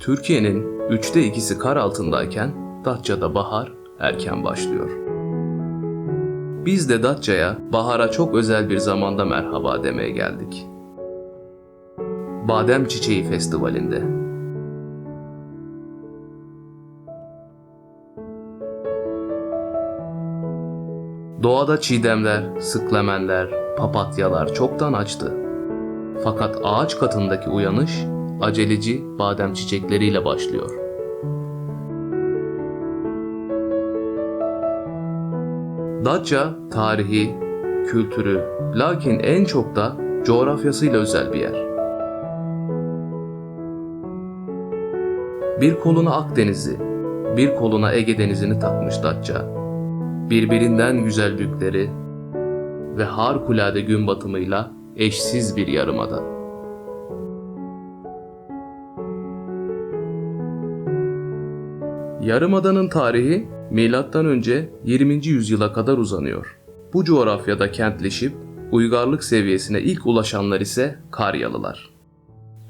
Türkiye'nin üçte ikisi kar altındayken Datça'da bahar erken başlıyor. Biz de Datça'ya bahara çok özel bir zamanda merhaba demeye geldik. Badem Çiçeği Festivali'nde. Doğada çiğdemler, sıklemenler, papatyalar çoktan açtı. Fakat ağaç katındaki uyanış aceleci badem çiçekleriyle başlıyor. Datça tarihi, kültürü, lakin en çok da coğrafyasıyla özel bir yer. Bir koluna Akdeniz'i, bir koluna Ege Denizi'ni takmış Datça. Birbirinden güzel bükleri ve harikulade gün batımıyla eşsiz bir yarımada. Yarımadanın tarihi önce 20. yüzyıla kadar uzanıyor. Bu coğrafyada kentleşip uygarlık seviyesine ilk ulaşanlar ise Karyalılar.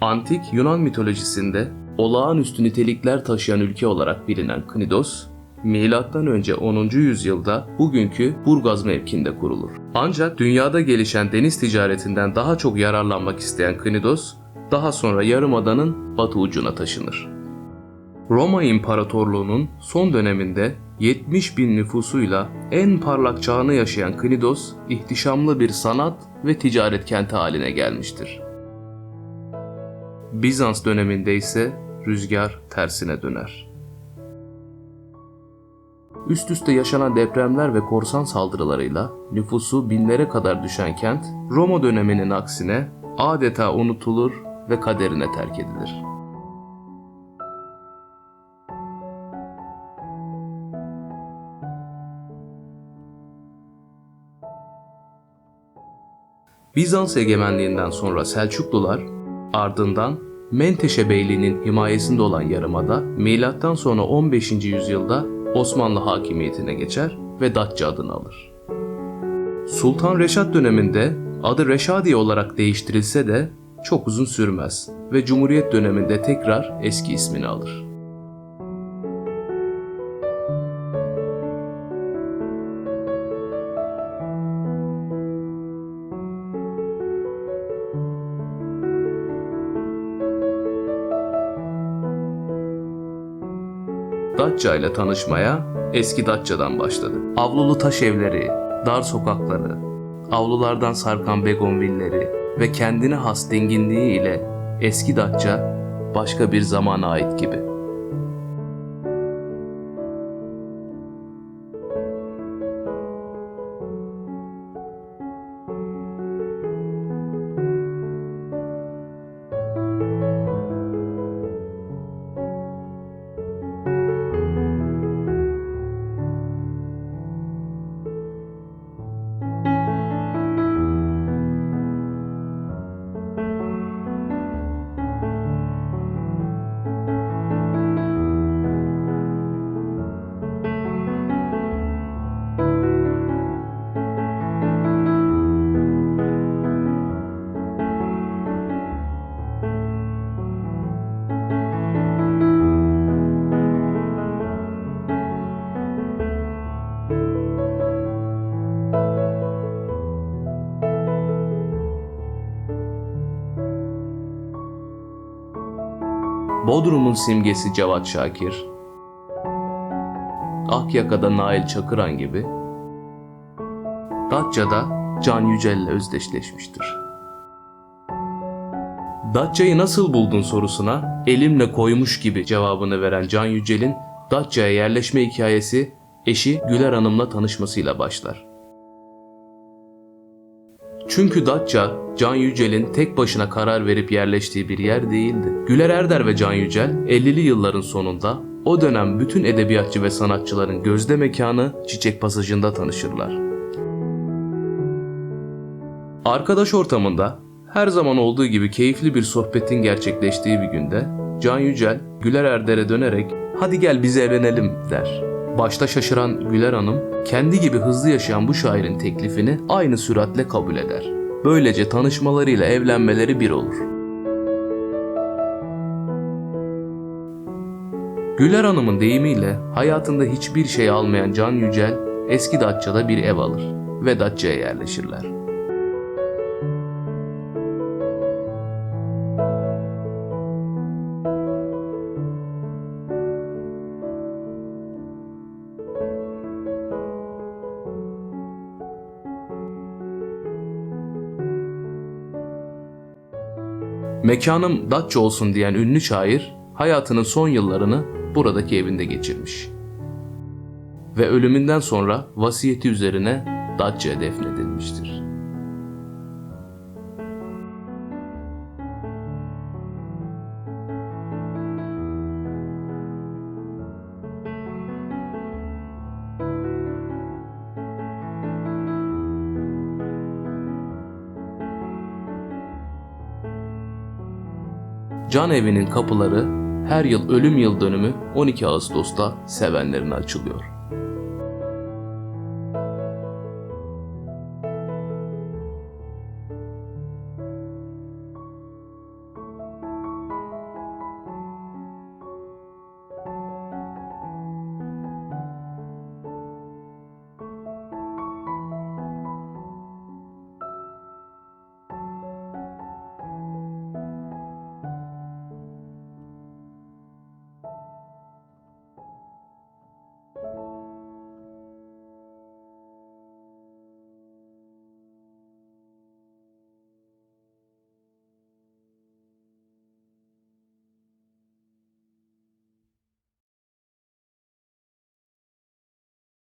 Antik Yunan mitolojisinde olağanüstü nitelikler taşıyan ülke olarak bilinen Knidos, önce 10. yüzyılda bugünkü Burgaz mevkinde kurulur. Ancak dünyada gelişen deniz ticaretinden daha çok yararlanmak isteyen Knidos, daha sonra yarımadanın batı ucuna taşınır. Roma İmparatorluğu'nun son döneminde 70 bin nüfusuyla en parlak çağını yaşayan Knidos, ihtişamlı bir sanat ve ticaret kenti haline gelmiştir. Bizans döneminde ise rüzgar tersine döner. Üst üste yaşanan depremler ve korsan saldırılarıyla nüfusu binlere kadar düşen kent, Roma döneminin aksine adeta unutulur ve kaderine terk edilir. Bizans egemenliğinden sonra Selçuklular ardından Menteşe Beyliği'nin himayesinde olan yarımada milattan sonra 15. yüzyılda Osmanlı hakimiyetine geçer ve Datça adını alır. Sultan Reşat döneminde adı Reşadiye olarak değiştirilse de çok uzun sürmez ve Cumhuriyet döneminde tekrar eski ismini alır. Datça ile tanışmaya eski Datça'dan başladı. Avlulu taş evleri, dar sokakları, avlulardan sarkan begonvilleri ve kendine has dinginliği ile eski Datça başka bir zamana ait gibi. Bodrum'un simgesi Cevat Şakir, Akyaka'da Nail Çakıran gibi, Datça'da Can Yücel'le özdeşleşmiştir. Datça'yı nasıl buldun sorusuna elimle koymuş gibi cevabını veren Can Yücel'in Datça'ya yerleşme hikayesi eşi Güler Hanım'la tanışmasıyla başlar. Çünkü Datça, Can Yücel'in tek başına karar verip yerleştiği bir yer değildi. Güler Erder ve Can Yücel 50'li yılların sonunda o dönem bütün edebiyatçı ve sanatçıların gözde mekanı Çiçek Pasajı'nda tanışırlar. Arkadaş ortamında her zaman olduğu gibi keyifli bir sohbetin gerçekleştiği bir günde Can Yücel Güler Erder'e dönerek hadi gel biz evlenelim der. Başta şaşıran Güler Hanım kendi gibi hızlı yaşayan bu şairin teklifini aynı süratle kabul eder. Böylece tanışmalarıyla evlenmeleri bir olur. Güler Hanım'ın deyimiyle hayatında hiçbir şey almayan Can Yücel eski Datça'da bir ev alır ve Datça'ya yerleşirler. Mekanım Datça olsun diyen ünlü şair hayatının son yıllarını buradaki evinde geçirmiş. Ve ölümünden sonra vasiyeti üzerine Datça'ya defnedilmiştir. Can evinin kapıları her yıl ölüm yıl dönümü 12 Ağustos'ta sevenlerine açılıyor.